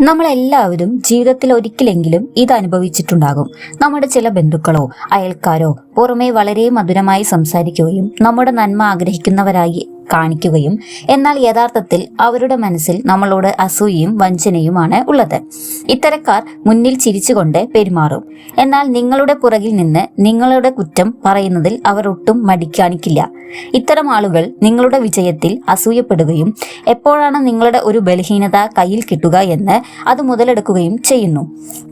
നമ്മളെല്ലാവരും ജീവിതത്തിൽ ഒരിക്കലെങ്കിലും ഇത് അനുഭവിച്ചിട്ടുണ്ടാകും നമ്മുടെ ചില ബന്ധുക്കളോ അയൽക്കാരോ പുറമേ വളരെ മധുരമായി സംസാരിക്കുകയും നമ്മുടെ നന്മ ആഗ്രഹിക്കുന്നവരായി കാണിക്കുകയും എന്നാൽ യഥാർത്ഥത്തിൽ അവരുടെ മനസ്സിൽ നമ്മളോട് അസൂയയും വഞ്ചനയുമാണ് ഉള്ളത്. ഇത്തരക്കാർ മുന്നിൽ ചിരിച്ചുകൊണ്ട് പെരുമാറും. എന്നാൽ നിങ്ങളുടെ പുറകിൽ നിന്ന് നിങ്ങളുടെ കുറ്റം പറയുന്നതിൽ അവർ ഒട്ടും മടിക്കാണിക്കില്ല ഇത്തരം ആളുകൾ നിങ്ങളുടെ വിജയത്തിൽ അസൂയപ്പെടുകയും എപ്പോഴാണ് നിങ്ങളുടെ ഒരു ബലഹീനത കയ്യിൽ കിട്ടുക എന്ന് അത് മുതലെടുക്കുകയും ചെയ്യുന്നു.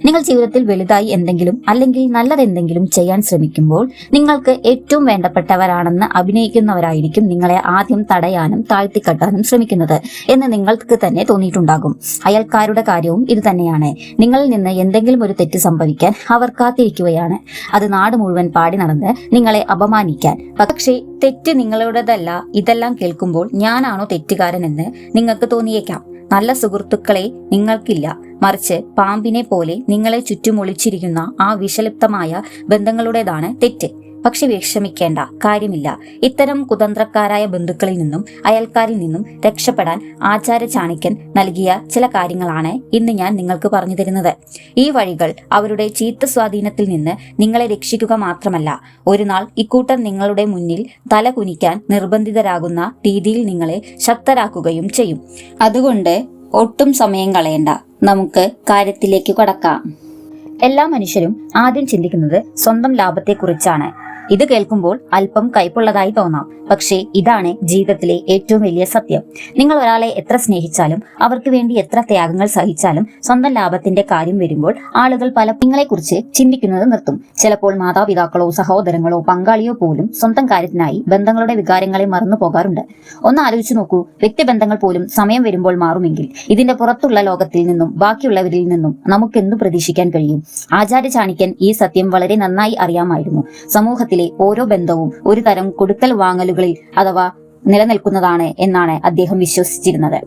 നിങ്ങൾ ജീവിതത്തിൽ വലുതായി എന്തെങ്കിലും അല്ലെങ്കിൽ നല്ലതെന്തെങ്കിലും ചെയ്യാൻ ശ്രമിക്കുമ്പോൾ നിങ്ങൾക്ക് ഏറ്റവും വേണ്ടപ്പെട്ടവരാണെന്ന് അഭിനയിക്കുന്നവരായിരിക്കും നിങ്ങളെ ആദ്യം തടയാനും താഴ്ത്തിക്കെട്ടാനും ശ്രമിക്കുന്നത് എന്ന് നിങ്ങൾക്ക് തന്നെ തോന്നിയിട്ടുണ്ടാകും. അയൽക്കാരുടെ കാര്യവും ഇത് തന്നെയാണ്. നിങ്ങളിൽ നിന്ന് എന്തെങ്കിലും ഒരു തെറ്റ് സംഭവിക്കാൻ അവർ കാത്തിരിക്കുകയാണ്. അത് നാട് മുഴുവൻ പാടി നടന്ന് നിങ്ങളെ അപമാനിക്കാൻ. പക്ഷേ തെറ്റ് നിങ്ങളുടേതല്ല. ഇതെല്ലാം കേൾക്കുമ്പോൾ ഞാനാണോ തെറ്റുകാരൻ എന്ന് നിങ്ങൾക്ക് തോന്നിയേക്കാം. നല്ല സുഹൃത്തുക്കളെ നിങ്ങൾക്കില്ല. മറിച്ച് പാമ്പിനെ പോലെ നിങ്ങളെ ചുറ്റുമൊളിച്ചിരിക്കുന്ന ആ വിഷലിപ്തമായ ബന്ധങ്ങളുടേതാണ് തെറ്റ്. പക്ഷെ വിഷമിക്കേണ്ട കാര്യമില്ല. ഇത്തരം കുതന്ത്രക്കാരായ ബന്ധുക്കളിൽ നിന്നും അയൽക്കാരിൽ നിന്നും രക്ഷപ്പെടാൻ ആചാര്യ ചാണിക്യൻ നൽകിയ ചില കാര്യങ്ങളാണ് ഇന്ന് ഞാൻ നിങ്ങൾക്ക് പറഞ്ഞു തരുന്നത്. ഈ വഴികൾ അവരുടെ ചീത്ത സ്വാധീനത്തിൽ നിന്ന് നിങ്ങളെ രക്ഷിക്കുക മാത്രമല്ല ഒരു നാൾ ഇക്കൂട്ടർ നിങ്ങളുടെ മുന്നിൽ തല കുനിക്കാൻ നിർബന്ധിതരാകുന്ന രീതിയിൽ നിങ്ങളെ ശക്തരാക്കുകയും ചെയ്യും. അതുകൊണ്ട് ഒട്ടും സമയം കളയണ്ട. നമുക്ക് കാര്യത്തിലേക്ക് കടക്കാം. എല്ലാ മനുഷ്യരും ആദ്യം ചിന്തിക്കുന്നത് സ്വന്തം ലാഭത്തെക്കുറിച്ചാണ്. ഇത് കേൾക്കുമ്പോൾ അല്പം കയ്പുള്ളതായി തോന്നാം. പക്ഷേ ഇതാണ് ജീവിതത്തിലെ ഏറ്റവും വലിയ സത്യം. നിങ്ങൾ ഒരാളെ എത്ര സ്നേഹിച്ചാലും അവർക്ക് വേണ്ടി എത്ര ത്യാഗങ്ങൾ സഹിച്ചാലും സ്വന്തം ലാഭത്തിന്റെ കാര്യം വരുമ്പോൾ ആളുകൾ പല നിങ്ങളെക്കുറിച്ച് ചിന്തിക്കുന്നത് നിർത്തും. ചിലപ്പോൾ മാതാപിതാക്കളോ സഹോദരങ്ങളോ പങ്കാളിയോ പോലും സ്വന്തം കാര്യത്തിനായി ബന്ധങ്ങളുടെ വികാരങ്ങളെ മറന്നു പോകാറുണ്ട്. ഒന്ന് ആലോചിച്ചു നോക്കൂ. വ്യക്തിബന്ധങ്ങൾ പോലും സമയം വരുമ്പോൾ മാറുമെങ്കിൽ ഇതിന്റെ പുറത്തുള്ള ലോകത്തിൽ നിന്നും ബാക്കിയുള്ളവരിൽ നിന്നും നമുക്കെന്തു പ്രതീക്ഷിക്കാൻ കഴിയും? ആചാര്യ ചാണിക്യൻ ഈ സത്യം വളരെ നന്നായി അറിയാമായിരുന്നു. സമൂഹത്തിലെ ഓരോ ബന്ധവും ഒരു തരം കൊടുക്കൽ വാങ്ങലുകളിൽ അഥവാ നിലനിൽക്കുന്നതാണ് എന്നാണ് അദ്ദേഹം വിശ്വസിച്ചിരുന്നത്.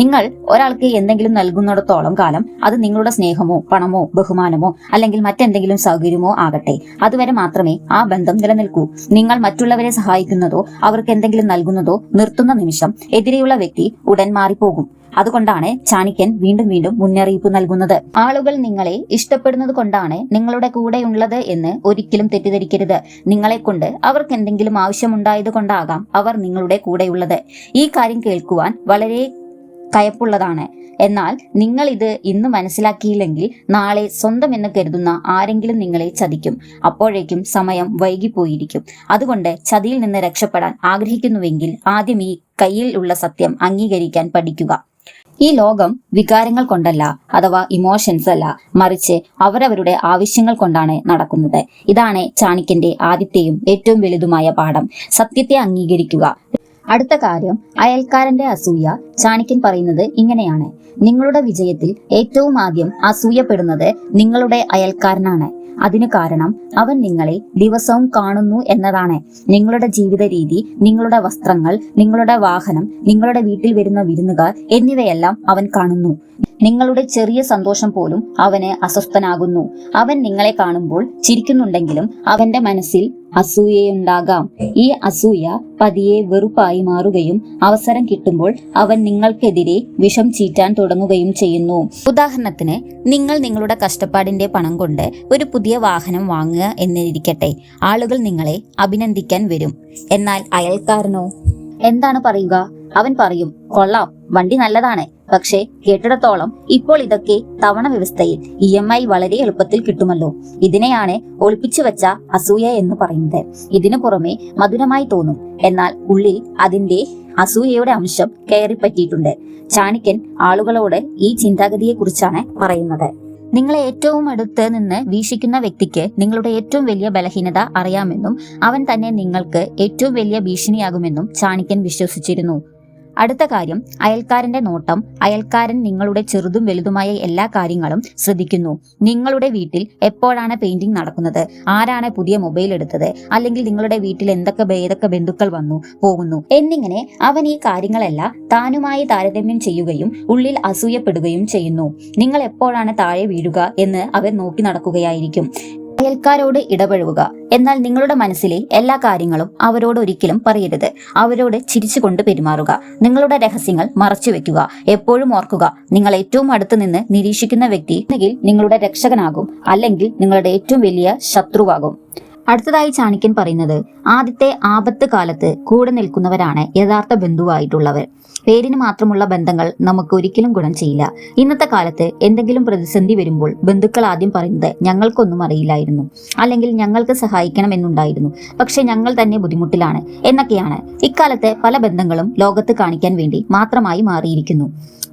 നിങ്ങൾ ഒരാൾക്ക് എന്തെങ്കിലും നൽകുന്നിടത്തോളം കാലം അത് നിങ്ങളുടെ സ്നേഹമോ പണമോ ബഹുമാനമോ അല്ലെങ്കിൽ മറ്റെന്തെങ്കിലും സൗകര്യമോ ആകട്ടെ. അതുവരെ മാത്രമേ ആ ബന്ധം നിലനിൽക്കൂ. നിങ്ങൾ മറ്റുള്ളവരെ സഹായിക്കുന്നതോ അവർക്ക് എന്തെങ്കിലും നൽകുന്നതോ നിർത്തുന്ന നിമിഷം എതിരെയുള്ള വ്യക്തി ഉടൻ മാറിപ്പോകും. അതുകൊണ്ടാണ് ചാണിക്യൻ വീണ്ടും വീണ്ടും മുന്നറിയിപ്പ് നൽകുന്നത്. ആളുകൾ നിങ്ങളെ ഇഷ്ടപ്പെടുന്നത് കൊണ്ടാണ് നിങ്ങളുടെ കൂടെയുള്ളത് എന്ന് ഒരിക്കലും തെറ്റിദ്ധരിക്കരുത്. നിങ്ങളെ കൊണ്ട് അവർക്ക് എന്തെങ്കിലും ആവശ്യമുണ്ടായത് കൊണ്ടാകാം അവർ നിങ്ങളുടെ കൂടെയുള്ളത് ഈ കാര്യം കേൾക്കുവാൻ വളരെ കയപ്പുള്ളതാണ് എന്നാൽ നിങ്ങൾ ഇത് ഇന്ന് മനസ്സിലാക്കിയില്ലെങ്കിൽ നാളെ സ്വന്തം എന്ന് കരുതുന്ന ആരെങ്കിലും നിങ്ങളെ ചതിക്കും. അപ്പോഴേക്കും സമയം വൈകിപ്പോയിരിക്കും. അതുകൊണ്ട് ചതിയിൽ നിന്ന് രക്ഷപ്പെടാൻ ആഗ്രഹിക്കുന്നുവെങ്കിൽ ആദ്യം ഈ കയ്യിൽ ഉള്ള സത്യം അംഗീകരിക്കാൻ പഠിക്കുക. ഈ ലോകം വികാരങ്ങൾ കൊണ്ടല്ല അഥവാ ഇമോഷൻസ് അല്ല. മറിച്ച് അവരവരുടെ ആവശ്യങ്ങൾ കൊണ്ടാണ് നടക്കുന്നത്. ഇതാണ് ചാണിക്യന്റെ ആദ്യത്തെയും ഏറ്റവും വലുതുമായ പാഠം. സത്യത്തെ അംഗീകരിക്കുക. അടുത്ത കാര്യം അയൽക്കാരന്റെ അസൂയ. ചാണിക്യൻ പറയുന്നത് ഇങ്ങനെയാണ്. നിങ്ങളുടെ വിജയത്തിൽ ഏറ്റവും ആദ്യം അസൂയപ്പെടുന്നത് നിങ്ങളുടെ അയൽക്കാരനാണ്. അതിനു കാരണം അവൻ നിങ്ങളെ ദിവസവും കാണുന്നു എന്നതാണ്. നിങ്ങളുടെ ജീവിത രീതി നിങ്ങളുടെ വസ്ത്രങ്ങൾ നിങ്ങളുടെ വാഹനം നിങ്ങളുടെ വീട്ടിൽ വരുന്ന വിരുന്നുകാർ എന്നിവയെല്ലാം അവൻ കാണുന്നു. നിങ്ങളുടെ ചെറിയ സന്തോഷം പോലും അവന് അസ്വസ്ഥനാകുന്നു. അവൻ നിങ്ങളെ കാണുമ്പോൾ ചിരിക്കുന്നുണ്ടെങ്കിലും അവന്റെ മനസ്സിൽ അസൂയയുണ്ടാകാം. ഈ അസൂയ പതിയെ വെറുപ്പായി മാറുകയും അവസരം കിട്ടുമ്പോൾ അവൻ നിങ്ങൾക്കെതിരെ വിഷം ചീറ്റാൻ തുടങ്ങുകയും ചെയ്യുന്നു. ഉദാഹരണത്തിന് നിങ്ങൾ നിങ്ങളുടെ കഷ്ടപ്പാടിന്റെ പണം കൊണ്ട് ഒരു പുതിയ വാഹനം വാങ്ങുക എന്നിരിക്കട്ടെ. ആളുകൾ നിങ്ങളെ അഭിനന്ദിക്കാൻ വരും. എന്നാൽ അയൽക്കാരനോ? എന്താണ് പറയുക? അവൻ പറയും കൊള്ളാം വണ്ടി നല്ലതാണ്. പക്ഷേ കേട്ടിടത്തോളം ഇപ്പോൾ ഇതൊക്കെ തവണ വ്യവസ്ഥയിൽ ഇ എം ഐ വളരെ എളുപ്പത്തിൽ കിട്ടുമല്ലോ. ഇതിനെയാണ് ഒളിപ്പിച്ചു വെച്ച അസൂയ എന്ന് പറയുന്നത്. ഇതിനു പുറമെ മധുരമായി തോന്നും. എന്നാൽ ഉള്ളിൽ അതിന്റെ അസൂയയുടെ അംശം കയറിപ്പറ്റിയിട്ടുണ്ട്. ചാണിക്കൻ ആളുകളോട് ഈ ചിന്താഗതിയെ കുറിച്ചാണ് പറയുന്നത്. നിങ്ങളെ ഏറ്റവും അടുത്ത് നിന്ന് വീക്ഷിക്കുന്ന വ്യക്തിക്ക് നിങ്ങളുടെ ഏറ്റവും വലിയ ബലഹീനത അറിയാമെന്നും അവൻ തന്നെ നിങ്ങൾക്ക് ഏറ്റവും വലിയ ഭീഷണിയാകുമെന്നും ചാണിക്കൻ വിശ്വസിച്ചിരുന്നു. അടുത്ത കാര്യം അയൽക്കാരന്റെ നോട്ടം അയൽക്കാരൻ നിങ്ങളുടെ ചെറുതും വലുതുമായ എല്ലാ കാര്യങ്ങളും ശ്രദ്ധിക്കുന്നു. നിങ്ങളുടെ വീട്ടിൽ എപ്പോഴാണ് പെയിന്റിംഗ് നടക്കുന്നത്? ആരാണ് പുതിയ മൊബൈൽ എടുത്തത്? അല്ലെങ്കിൽ നിങ്ങളുടെ വീട്ടിൽ എന്തൊക്കെ ഏതൊക്കെ ബന്ധുക്കൾ വന്നു പോകുന്നു? എന്നിങ്ങനെ അവൻ ഈ കാര്യങ്ങളെല്ലാം താനുമായി താരതമ്യം ചെയ്യുകയും ഉള്ളിൽ അസൂയപ്പെടുകയും ചെയ്യുന്നു. നിങ്ങൾ എപ്പോഴാണ് താഴെ വീഴുക എന്ന് അവൻ നോക്കി നടക്കുകയായിരിക്കും. അയൽക്കാരോട് ഇടപഴകുക. എന്നാൽ നിങ്ങളുടെ മനസ്സിലെ എല്ലാ കാര്യങ്ങളും അവരോട് ഒരിക്കലും പറയരുത്. അവരോട് ചിരിച്ചുകൊണ്ട് പെരുമാറുക. നിങ്ങളുടെ രഹസ്യങ്ങൾ മറച്ചു വെക്കുക. എപ്പോഴും ഓർക്കുക നിങ്ങൾ ഏറ്റവും അടുത്ത് നിന്ന് നിരീക്ഷിക്കുന്ന വ്യക്തി നിങ്ങളുടെ രക്ഷകനാകും അല്ലെങ്കിൽ നിങ്ങളുടെ ഏറ്റവും വലിയ ശത്രുവാകും. അടുത്തതായി ചാണിക്യൻ പറയുന്നത് ആദ്യത്തെ ആപത്ത് കാലത്ത് കൂടെ നിൽക്കുന്നവരാണ് യഥാർത്ഥ ബന്ധുവായിട്ടുള്ളവർ. പേരിന് മാത്രമുള്ള ബന്ധങ്ങൾ നമുക്ക് ഒരിക്കലും ഗുണം ചെയ്യില്ല. ഇന്നത്തെ കാലത്ത് എന്തെങ്കിലും പ്രതിസന്ധി വരുമ്പോൾ ബന്ധുക്കൾ ആദ്യം പറയുന്നത് ഞങ്ങൾക്കൊന്നും അറിയില്ലായിരുന്നു. അല്ലെങ്കിൽ ഞങ്ങൾക്ക് സഹായിക്കണം എന്നുണ്ടായിരുന്നു. പക്ഷെ ഞങ്ങൾ തന്നെ ബുദ്ധിമുട്ടിലാണ്. എന്നൊക്കെയാണ്. ഇക്കാലത്തെ പല ബന്ധങ്ങളും ലോകത്ത് കാണിക്കാൻ വേണ്ടി മാത്രമായി മാറിയിരിക്കുന്നു.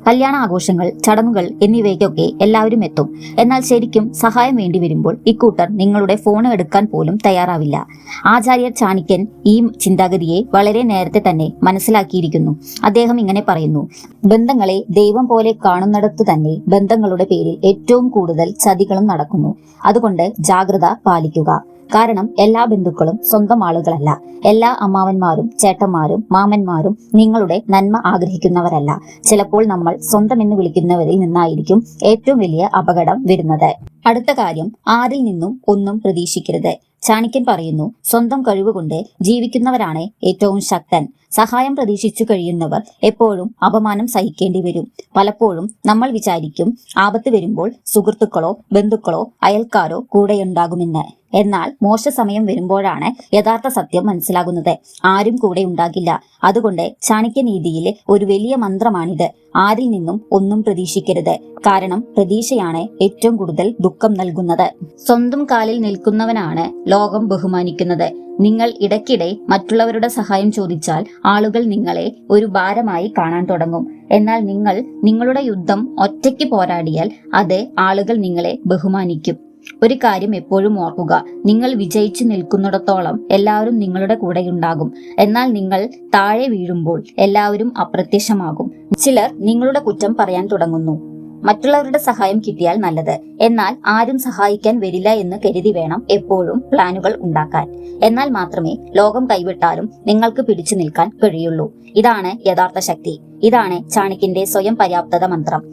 കല്യാണ ആഘോഷങ്ങൾ ചടങ്ങുകൾ എന്നിവയ്ക്കൊക്കെ എല്ലാവരും എത്തും. എന്നാൽ ശരിക്കും സഹായം വേണ്ടി വരുമ്പോൾ ഇക്കൂട്ടർ നിങ്ങളുടെ ഫോൺ എടുക്കാൻ പോലും തയ്യാറാവില്ല. ആചാര്യർ ചാണിക്യൻ ഈ ചിന്താഗതിയെ വളരെ നേരത്തെ തന്നെ മനസ്സിലാക്കിയിരിക്കുന്നു. അദ്ദേഹം ഇങ്ങനെ പറയുന്നു ബന്ധങ്ങളെ ദൈവം പോലെ കാണുന്നിടത്തു തന്നെ ബന്ധങ്ങളുടെ പേരിൽ ഏറ്റവും കൂടുതൽ ചതികളും നടക്കുന്നു. അതുകൊണ്ട് ജാഗ്രത പാലിക്കുക. കാരണം എല്ലാ ബന്ധുക്കളും സ്വന്തം ആളുകളല്ല. എല്ലാ അമ്മാവന്മാരും ചേട്ടന്മാരും മാമന്മാരും നിങ്ങളുടെ നന്മ ആഗ്രഹിക്കുന്നവരല്ല. ചിലപ്പോൾ നമ്മൾ സ്വന്തം എന്ന് വിളിക്കുന്നവരിൽ നിന്നായിരിക്കും ഏറ്റവും വലിയ അപകടം വരുന്നത്. അടുത്ത കാര്യം ആരിൽ നിന്നും ഒന്നും പ്രതീക്ഷിക്കരുത്. ചാണിക്യൻ പറയുന്നു സ്വന്തം കഴിവുകൊണ്ട് ജീവിക്കുന്നവരാണ് ഏറ്റവും ശക്തൻ. സഹായം പ്രതീക്ഷിച്ചു കഴിയുന്നവർ എപ്പോഴും അപമാനം സഹിക്കേണ്ടി വരും. പലപ്പോഴും നമ്മൾ വിചാരിക്കും ആപത്ത് വരുമ്പോൾ സുഹൃത്തുക്കളോ ബന്ധുക്കളോ അയൽക്കാരോ കൂടെയുണ്ടാകുമെന്ന്. എന്നാൽ മോശ സമയം വരുമ്പോഴാണ് യഥാർത്ഥ സത്യം മനസ്സിലാകുന്നത്. ആരും കൂടെ ഉണ്ടാകില്ല. അതുകൊണ്ട് ചാണക്യനീതിയിലെ ഒരു വലിയ മന്ത്രമാണിത്. ആരിൽ നിന്നും ഒന്നും പ്രതീക്ഷിക്കരുത്. കാരണം പ്രതീക്ഷയാണ് ഏറ്റവും കൂടുതൽ ദുഃഖം നൽകുന്നത്. സ്വന്തം കാലിൽ നിൽക്കുന്നവനാണ് ലോകം ബഹുമാനിക്കുന്നത്. നിങ്ങൾ ഇടയ്ക്കിടെ മറ്റുള്ളവരുടെ സഹായം ചോദിച്ചാൽ ആളുകൾ നിങ്ങളെ ഒരു ഭാരമായി കാണാൻ തുടങ്ങും. എന്നാൽ നിങ്ങൾ നിങ്ങളുടെ യുദ്ധം ഒറ്റയ്ക്ക് പോരാടിയാൽ അത് ആളുകൾ നിങ്ങളെ ബഹുമാനിക്കും. ഒരു കാര്യം എപ്പോഴും ഓർക്കുക. നിങ്ങൾ വിജയിച്ചു നിൽക്കുന്നിടത്തോളം എല്ലാവരും നിങ്ങളുടെ കൂടെയുണ്ടാകും. എന്നാൽ നിങ്ങൾ താഴെ വീഴുമ്പോൾ എല്ലാവരും അപ്രത്യക്ഷമാകും. ചിലർ നിങ്ങളുടെ കുറ്റം പറയാൻ തുടങ്ങുന്നു. മറ്റുള്ളവരുടെ സഹായം കിട്ടിയാൽ നല്ലത്. എന്നാൽ ആരും സഹായിക്കാൻ വരില്ല എന്ന് കരുതി വേണം എപ്പോഴും പ്ലാനുകൾ ഉണ്ടാക്കാൻ. എന്നാൽ മാത്രമേ ലോകം കൈവിട്ടാലും നിങ്ങൾക്ക് പിടിച്ചു നിൽക്കാൻ കഴിയുള്ളൂ. ഇതാണ് യഥാർത്ഥ ശക്തി. ഇതാണ് ചാണക്യന്റെ സ്വയം പര്യാപ്തത മന്ത്രം.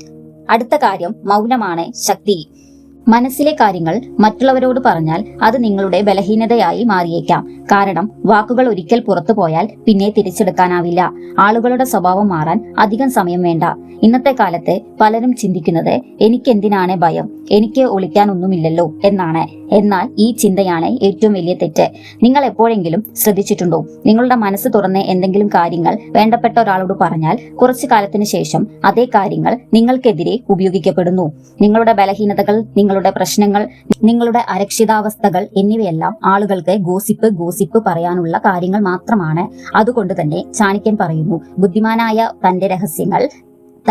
അടുത്ത കാര്യം മൗനമാണ് ശക്തി. മനസ്സിലെ കാര്യങ്ങൾ മറ്റുള്ളവരോട് പറഞ്ഞാൽ അത് നിങ്ങളുടെ ബലഹീനതയായി മാറിയേക്കാം. കാരണം വാക്കുകൾ ഒരിക്കൽ പുറത്തു പോയാൽ പിന്നെ തിരിച്ചെടുക്കാനാവില്ല. ആളുകളുടെ സ്വഭാവം മാറാൻ അധികം സമയം വേണ്ട. ഇന്നത്തെ കാലത്ത് പലരും ചിന്തിക്കുന്നത് എനിക്ക് എന്തിനാണ് ഭയം? എനിക്ക് ഒളിക്കാനൊന്നുമില്ലല്ലോ എന്നാണ്. എന്നാൽ ഈ ചിന്തയാണ് ഏറ്റവും വലിയ തെറ്റ്. നിങ്ങൾ എപ്പോഴെങ്കിലും ശ്രദ്ധിച്ചിട്ടുണ്ടോ? നിങ്ങളുടെ മനസ്സ് തുറന്ന് എന്തെങ്കിലും കാര്യങ്ങൾ വേണ്ടപ്പെട്ട ഒരാളോട് പറഞ്ഞാൽ കുറച്ചു കാലത്തിന് ശേഷം അതേ കാര്യങ്ങൾ നിങ്ങൾക്കെതിരെ ഉപയോഗിക്കപ്പെടുന്നു. നിങ്ങളുടെ ബലഹീനതകൾ നിങ്ങളുടെ പ്രശ്നങ്ങൾ നിങ്ങളുടെ അരക്ഷിതാവസ്ഥകൾ എന്നിവയെല്ലാം ആളുകൾക്ക് ഗോസിപ്പ് ഗോസിപ്പ് പറയാനുള്ള കാര്യങ്ങൾ മാത്രമാണ്. അതുകൊണ്ട് തന്നെ ചാണിക്യൻ പറയുന്നു ബുദ്ധിമാനായ തന്റെ രഹസ്യങ്ങൾ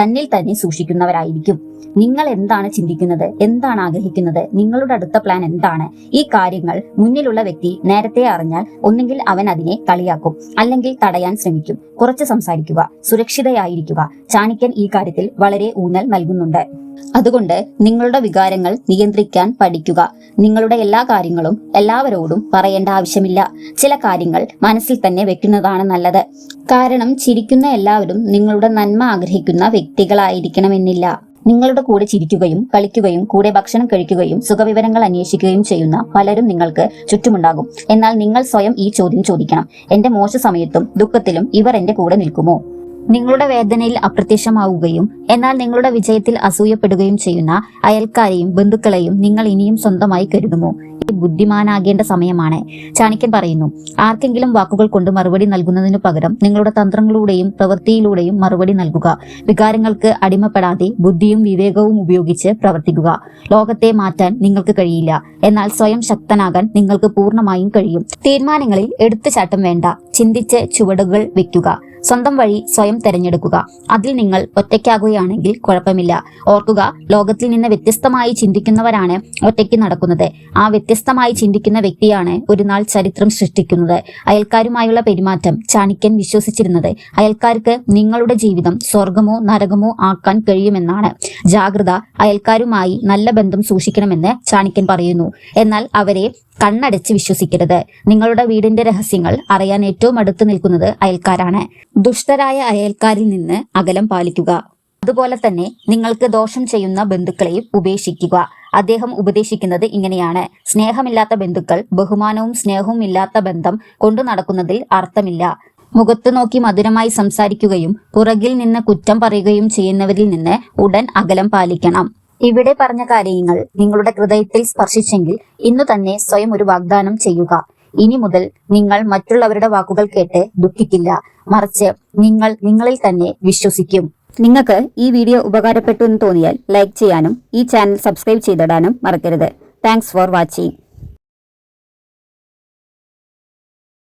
തന്നിൽ തന്നെ സൂക്ഷിക്കുന്നവരായിരിക്കും. നിങ്ങൾ എന്താണ് ചിന്തിക്കുന്നത്? എന്താണ് ആഗ്രഹിക്കുന്നത്? നിങ്ങളുടെ അടുത്ത പ്ലാൻ എന്താണ്? ഈ കാര്യങ്ങൾ മുന്നിലുള്ള വ്യക്തി നേരത്തെ അറിഞ്ഞാൽ ഒന്നുകിൽ അവൻ അതിനെ കളിയാക്കും അല്ലെങ്കിൽ തടയാൻ ശ്രമിക്കും. കുറച്ച് സംസാരിക്കുക സുരക്ഷിതയായിരിക്കുക. ചാണിക്യൻ ഈ കാര്യത്തിൽ വളരെ ഊന്നൽ നൽകുന്നുണ്ട്. അതുകൊണ്ട് നിങ്ങളുടെ വികാരങ്ങൾ നിയന്ത്രിക്കാൻ പഠിക്കുക. നിങ്ങളുടെ എല്ലാ കാര്യങ്ങളും എല്ലാവരോടും പറയേണ്ട ആവശ്യമില്ല. ചില കാര്യങ്ങൾ മനസ്സിൽ തന്നെ വെക്കുന്നതാണ് നല്ലത്. കാരണം ചിരിക്കുന്ന എല്ലാവരും നിങ്ങളുടെ നന്മ ആഗ്രഹിക്കുന്ന വ്യക്തികളായിരിക്കണമെന്നില്ല. നിങ്ങളുടെ കൂടെ ചിരിക്കുകയും കളിക്കുകയും കൂടെ ഭക്ഷണം കഴിക്കുകയും സുഖവിവരങ്ങൾ അന്വേഷിക്കുകയും ചെയ്യുന്ന പലരും നിങ്ങൾക്ക് ചുറ്റുമുണ്ടാകും. എന്നാൽ നിങ്ങൾ സ്വയം ഈ ചോദ്യം ചോദിക്കണം. എന്റെ മോശ സമയത്തും ദുഃഖത്തിലും ഇവർ എന്റെ കൂടെ നിൽക്കുമോ? നിങ്ങളുടെ വേദനയിൽ അപ്രത്യക്ഷമാവുകയും എന്നാൽ നിങ്ങളുടെ വിജയത്തിൽ അസൂയപ്പെടുകയും ചെയ്യുന്ന അയൽക്കാരെയും ബന്ധുക്കളെയും നിങ്ങൾ ഇനിയും സ്വന്തമായി കരുതുമോ? ബുദ്ധിമാനാകേണ്ട സമയമാണ്. ചാണിക്യൻ പറയുന്നു ആർക്കെങ്കിലും വാക്കുകൾ കൊണ്ട് മറുപടി നൽകുന്നതിനു പകരം നിങ്ങളുടെ തന്ത്രങ്ങളിലൂടെയും പ്രവൃത്തിയിലൂടെയും മറുപടി നൽകുക. വികാരങ്ങൾക്ക് അടിമപ്പെടാതെ ബുദ്ധിയും വിവേകവും ഉപയോഗിച്ച് പ്രവർത്തിക്കുക. ലോകത്തെ മാറ്റാൻ നിങ്ങൾക്ക് കഴിയില്ല. എന്നാൽ സ്വയം ശക്തനാകാൻ നിങ്ങൾക്ക് പൂർണമായും കഴിയും. തീരുമാനങ്ങളിൽ എടുത്തുചാട്ടം വേണ്ട. ചിന്തിച്ച് ചുവടുകൾ വെക്കുക. സ്വന്തം വഴി സ്വയം തിരഞ്ഞെടുക്കുക. അതിൽ നിങ്ങൾ ഒറ്റയ്ക്കാകുകയാണെങ്കിൽ കുഴപ്പമില്ല. ഓർക്കുക ലോകത്തിൽ നിന്ന് വ്യത്യസ്തമായി ചിന്തിക്കുന്നവരാണ് ഒറ്റയ്ക്ക് നടക്കുന്നത്. ആ വ്യത്യസ്തമായി ചിന്തിക്കുന്ന വ്യക്തിയാണ് ഒരു നാൾ ചരിത്രം സൃഷ്ടിക്കുന്നത്. അയൽക്കാരുമായുള്ള പെരുമാറ്റം ചാണിക്യൻ വിശ്വസിച്ചിരുന്നത്. അയൽക്കാർക്ക് നിങ്ങളുടെ ജീവിതം സ്വർഗമോ നരകമോ ആക്കാൻ കഴിയുമെന്നാണ്. ജാഗ്രത അയൽക്കാരുമായി നല്ല ബന്ധം സൂക്ഷിക്കണമെന്ന് ചാണിക്യൻ പറയുന്നു. എന്നാൽ അവരെ കണ്ണടച്ച് വിശ്വസിക്കരുത്. നിങ്ങളുടെ വീടിന്റെ രഹസ്യങ്ങൾ അറിയാൻ ഏറ്റവും അടുത്ത് നിൽക്കുന്നത് അയൽക്കാരാണ്. ദുഷ്ടരായ അയൽക്കാരിൽ നിന്ന് അകലം പാലിക്കുക. അതുപോലെ തന്നെ നിങ്ങൾക്ക് ദോഷം ചെയ്യുന്ന ബന്ധുക്കളെയും ഉപേക്ഷിക്കുക. അദ്ദേഹം ഉപദേശിക്കുന്നത് ഇങ്ങനെയാണ്. സ്നേഹമില്ലാത്ത ബന്ധുക്കൾ ബഹുമാനവും സ്നേഹവും ഇല്ലാത്ത ബന്ധം കൊണ്ടു നടക്കുന്നതിൽ അർത്ഥമില്ല. മുഖത്ത് നോക്കി മധുരമായി സംസാരിക്കുകയും പുറകിൽ നിന്ന് കുറ്റം പറയുകയും ചെയ്യുന്നവരിൽ നിന്ന് ഉടൻ അകലം പാലിക്കണം. ഇവിടെ പറഞ്ഞ കാര്യങ്ങൾ നിങ്ങളുടെ ഹൃദയത്തിൽ സ്പർശിച്ചെങ്കിൽ ഇന്നു തന്നെ സ്വയം ഒരു വാഗ്ദാനം ചെയ്യുക. ഇനി മുതൽ നിങ്ങൾ മറ്റുള്ളവരുടെ വാക്കുകൾ കേട്ട് ദുഃഖിക്കില്ല. മറിച്ച് നിങ്ങൾ നിങ്ങളിൽ തന്നെ വിശ്വസിക്കും. നിങ്ങൾക്ക് ഈ വീഡിയോ ഉപകാരപ്പെട്ടു എന്ന് തോന്നിയാൽ ലൈക്ക് ചെയ്യാനും ഈ ചാനൽ സബ്സ്ക്രൈബ് ചെയ്തിടാനും മറക്കരുത്. Thanks for watching.